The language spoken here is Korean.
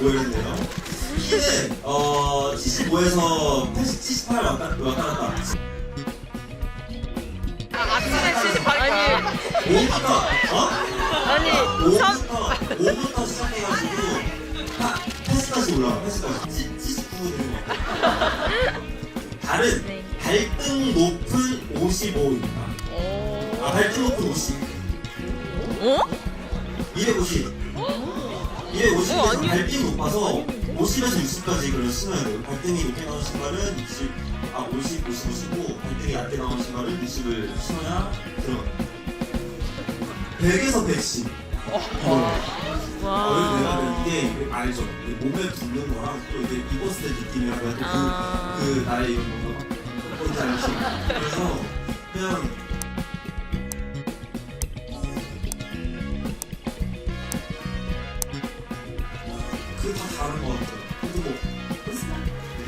오해했네요. 키는 어 75에서 80, 78 왔다 왔다 갔다. 78가 5부터 어? 아니 5부터 5부터 시작해가지고 파, 패스까지 올라와 패스까지 79 되는 거. 달은 발등 높은 55입니다. 아 발등 높은 50. 어? 250. 250에서 발등이 높아서 50에서 60까지 그걸 신어야 돼요. 발등이 높게 나온 신발은 60, 아 50, 50을 신고 발등이 얕게 나온 신발은 60을 신어야 들어가요. 100에서 110. 이거예요. 어, 내가 이게 알죠? 이게 몸에 붙는 거랑 또 이게 입었을 때 느낌이랑 그, 아. 그 나의 이런 뭔가 뭔지 알지? 그래서 그냥 다 다른 거 같아요.